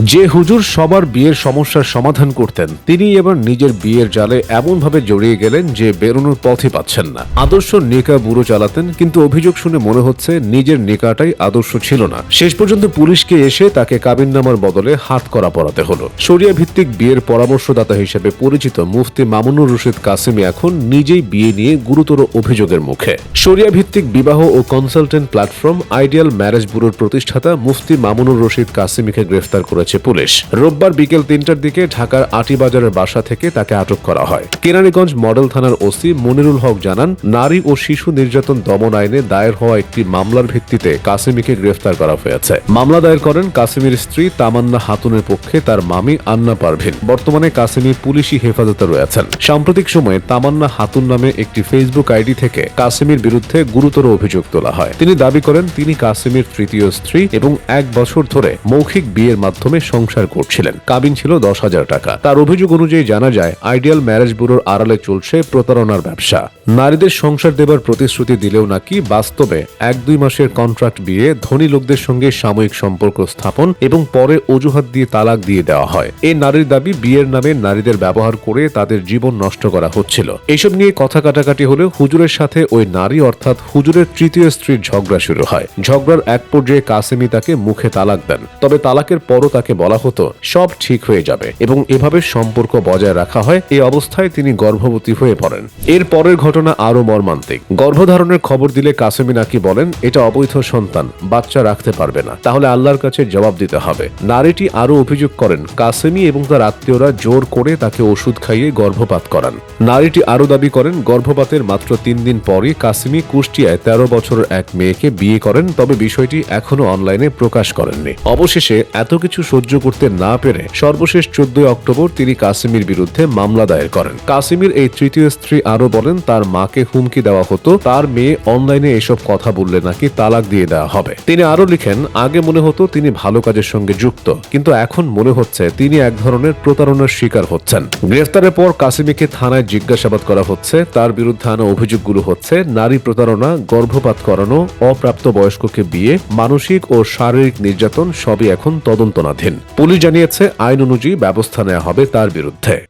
যে হুজুর সবার বিয়ের সমস্যার সমাধান করতেন, তিনি এবার নিজের বিয়ের জালে এমনভাবে জড়িয়ে গেলেন যে বেরোনোর পথই পাচ্ছেন না। আদর্শ নিকা বুড়ো চালাতেন, কিন্তু অভিযোগ শুনে মনে হচ্ছে নিজের নিকাটাই আদর্শ ছিল না। শেষ পর্যন্ত পুলিশকে এসে তাকে কাবিননামার বদলে হাত করা পড়াতে হলো। শরিয়া ভিত্তিক বিয়ের পরামর্শদাতা হিসেবে পরিচিত মুফতি মামুনুর রশিদ কাসিমি এখন নিজেই বিয়ে নিয়ে গুরুতর অভিযোগের মুখে। শরিয়া ভিত্তিক বিবাহ ও কনসালটেন্ট প্ল্যাটফর্ম আইডিয়াল ম্যারেজ ব্যুরোর প্রতিষ্ঠাতা মুফতি মামুনুর রশিদ কাসিমিকে গ্রেফতার করেছে। পুলিশ। রোববার বিকেল তিনটার দিকে ঢাকার আটিবাজারের বাসা থেকে তাকে আটক করা হয়। কেরানীগঞ্জ মডেল থানার ওসি মনিরুল হক জানান, নারী ও শিশু নির্যাতন দমন আইনে দায়ের হওয়া একটি মামলার ভিত্তিতে কাসিমিকে গ্রেফতার করা হয়েছে। মামলা দায়ের করেন কাসিমির স্ত্রী তামান্না হাতুনের পক্ষে তার মামি আন্না পারভিন। বর্তমানে কাসিমি পুলিশি হেফাজতে রয়েছেন। সাম্প্রতিক সময়ে তামান্না হাতুন নামে একটি ফেসবুক আইডি থেকে কাসিমির বিরুদ্ধে গুরুতর অভিযোগ তোলা হয়। তিনি দাবি করেন, তিনি কাসিমির তৃতীয় স্ত্রী এবং এক বছর ধরে মৌখিক বিয়ের মাধ্যমে সংসার করছিলেন? কাবিন ছিল দশ হাজার টাকা। তার অভিযোগ অনুযায়ী জানা যায়, আইডিয়াল ম্যারেজ ব্যুরোর আড়ালে চলছে প্রতারণার ব্যবসা। নারীদের সংসার দেবার প্রতিশ্রুতি দিলেও নাকি বাস্তবে এক দুই মাসের কন্ট্রাক্ট বিয়ে ধনী লোকদের সঙ্গে সাময়িক সম্পর্ক স্থাপন এবং পরে অজুহাত দিয়ে তালাক দিয়ে দেওয়া হয়। এই নারীর দাবি বিয়ের নামে নারীদের ব্যবহার করে তাদের জীবন নষ্ট করা হচ্ছিল। এসব নিয়ে কথা কাটাকাটি হলে হুজুরের সাথে ওই নারী অর্থাৎ হুজুরের তৃতীয় স্ত্রীর ঝগড়া শুরু হয়। ঝগড়ার এক পর্যায়ে কাসেমি তাকে মুখে তালাক দেন। তবে তালাকের পরও তাকে বলা হতো, সব ঠিক হয়ে যাবে এবং এভাবে সম্পর্ক বজায় রাখা হয়, এই অবস্থায় তিনি গর্ভবতী হয়ে পড়েন। এর পরের ঘটনা আরও মর্মান্তিক। গর্ভধারণের খবর দিলে কাসেমি নাকি বলেন, এটা অবৈধ সন্তান, বাচ্চা রাখতে পারবে না। তাহলে আল্লাহর কাছে জবাব দিতে হবে। নারীটি আরও অভিযোগ করেন, কাসেমি এবং তার আত্মীয়রা জোর করে তাকে ওষুধ খাইয়ে গর্ভপাত করান। নারীটি আরও দাবি করেন, গর্ভপাতের মাত্র তিন দিন পরই কাসিমি কুষ্টিয়ায় তেরো বছরের এক মেয়েকে বিয়ে করেন, তবে বিষয়টি এখনও অনলাইনে প্রকাশ করেননি। অবশেষে এত কিছু সহ্য করতে না পেরে সর্বশেষ চোদ্দই অক্টোবর তিনি কাসিমির বিরুদ্ধে মামলা দায়ের করেন। কাসিমির এই তৃতীয় স্ত্রী আরও বলেন, তার মাকে হুমকি দেওয়া হতো, তার মেয়ে অনলাইনে এসব কথা বললে নাকি তালাক দিয়ে দেওয়া হবে। তিনি আরও লিখেন, আগে মনে হতো তিনি ভালো কাজের সঙ্গে যুক্ত, কিন্তু এখন মনে হচ্ছে তিনি এক ধরনের প্রতারণার শিকার হচ্ছেন। গ্রেফতারের পর কাসিমিকে থানায় জিজ্ঞাসাবাদ করা হচ্ছে, তার বিরুদ্ধে আনা অভিযোগগুলো হচ্ছে, নারী প্রতারণা, গর্ভপাত করানো অপ্রাপ্ত বয়স্ককে বিয়ে, মানসিক ও শারীরিক নির্যাতন সবই এখন তদন্তনাধীন পুলিশ জানিয়েছে আইন অনুযায়ী ব্যবস্থা নেওয়া হবে তার বিরুদ্ধে।